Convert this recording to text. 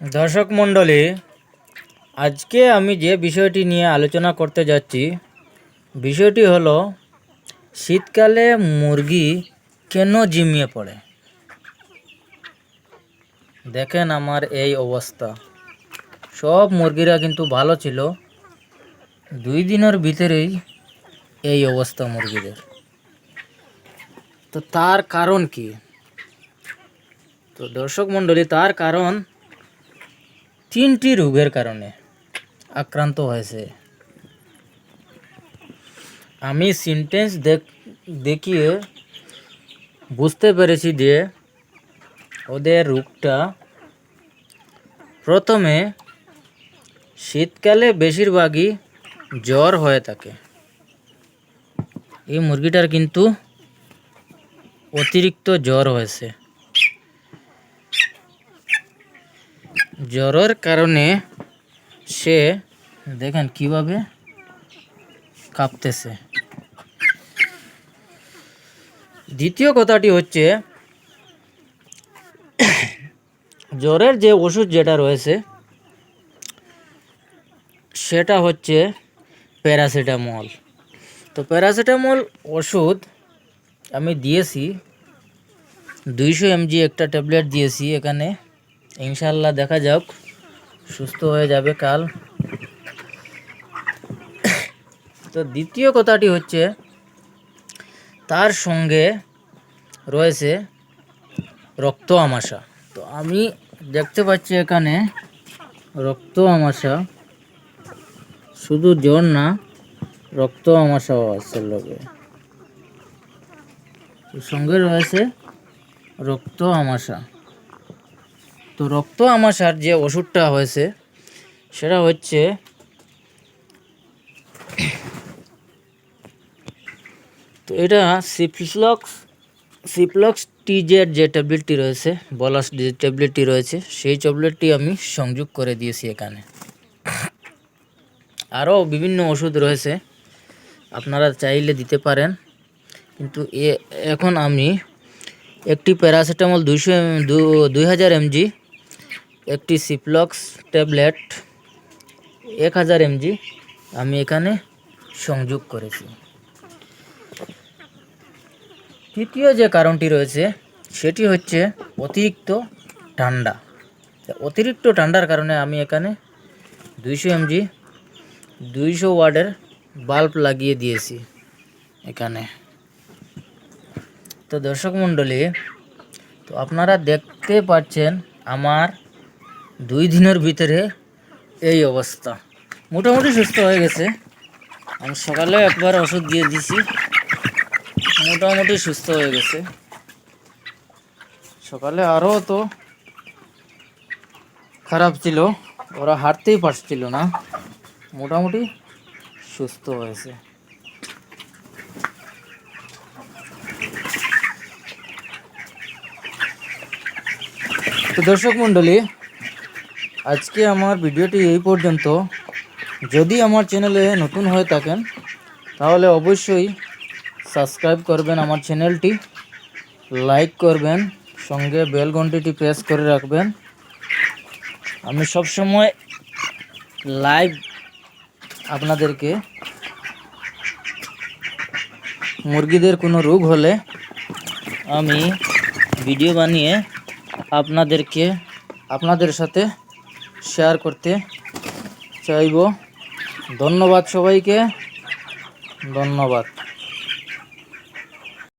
দর্শক মণ্ডলী, আজকে আমি যে বিষয়টি নিয়ে আলোচনা করতে যাচ্ছি, বিষয়টি হলো, শীতকালে মুরগি কেন জিমিয়ে পড়ে? দেখেন আমার এই অবস্থা। সব মুরগিরা কিন্তু ভালো ছিল। দুই দিনের ভিতরেই এই অবস্থা মুরগিদের। তো তার কারণ কি? তো দর্শক মণ্ডলী, তার কারণ তিনটি রোগের কারণে আক্রান্ত হয়েছে। আমি সিনটেন্স দেখ, দেখিয়ে বুঝতে পেরেছি যে ওদের রোগটা প্রথমে শীতকালে বেশিরভাগই জ্বর হয়ে থাকে। এই মুরগিটার কিন্তু অতিরিক্ত জ্বর হয়েছে। জ্বরের কারণে সে, দেখেন কীভাবে কাঁপতেছে। দ্বিতীয় কথাটি হচ্ছে, জ্বরের যে ওষুধ যেটা রয়েছে, সেটা হচ্ছে প্যারাসিটামল। তো প্যারাসিটামল ওষুধ আমি দিয়েছি, দুইশো এমজি একটা ট্যাবলেট দিয়েছি এখানে। ইনশাল্লাহ দেখা যাক। সুস্থ হয়ে যাবে কাল। তো দ্বিতীয় কথাটি হচ্ছে, তার সঙ্গে রয়েছে রক্ত আমাশা। তো আমি দেখতে পাচ্ছি এখানে রক্ত আমাশা। শুধু জ্বর না, রক্ত আমাশাও আছে লোকে। সঙ্গে রয়েছে রক্ত আমাশা। তো রক্ত আমাশার যে ওষুধটা হয়েছে, সেটা হচ্ছে তো এটা সিপ্লক্স সিপ্লক্স টিজের যে ট্যাবলেটটি রয়েছে, বলাস যে ট্যাবলেটটি রয়েছে, সেই ট্যাবলেটটি আমি সংযোগ করে দিয়েছি এখানে। আরও বিভিন্ন ওষুধ রয়েছে, আপনারা চাইলে দিতে পারেন। কিন্তু এ, এখন আমি একটি প্যারাসিটামল দুইশো দুই হাজার এমজি একটি সিপ্লক্স ট্যাবলেট এক হাজার এমজি আমি এখানে সংযোগ করেছি। তৃতীয় যে কারণটি রয়েছে, সেটি হচ্ছে অতিরিক্ত ঠান্ডা। অতিরিক্ত ঠান্ডার কারণে আমি এখানে দুইশো এমজি দুইশো ওয়ার্ডের বাল্ব লাগিয়ে দিয়েছি এখানে। তো দর্শক মণ্ডলী, তো আপনারা দেখতে পাচ্ছেন আমার দুই দিনের ভিতরে এই অবস্থা। মোটামুটি সুস্থ হয়ে গেছে। আমি সকালে একবার ওষুধ দিয়ে দিছি। মোটামুটি সুস্থ হয়ে গেছে। সকালে আরও তো খারাপ ছিল। ওরা হাঁটতেই পারছিল না। মোটামুটি সুস্থ হয়েছে। তো দর্শক মণ্ডলী আজকে আমার ভিডিওটি এই পর্যন্ত। যদি আমার চ্যানেলে নতুন হয়ে থাকেন, তাহলে অবশ্যই সাবস্ক্রাইব করবেন আমার চ্যানেলটি, লাইক করবেন, সঙ্গে বেল ঘন্টিটি প্রেস করে রাখবেন। আমি সবসময় লাইভ আপনাদেরকে মুরগিদের কোনো রোগ হলে আমি ভিডিও বানিয়ে আপনাদেরকে, আপনাদের সাথে শেয়ার করতে চাইব। ধন্যবাদ সবাইকে। ধন্যবাদ।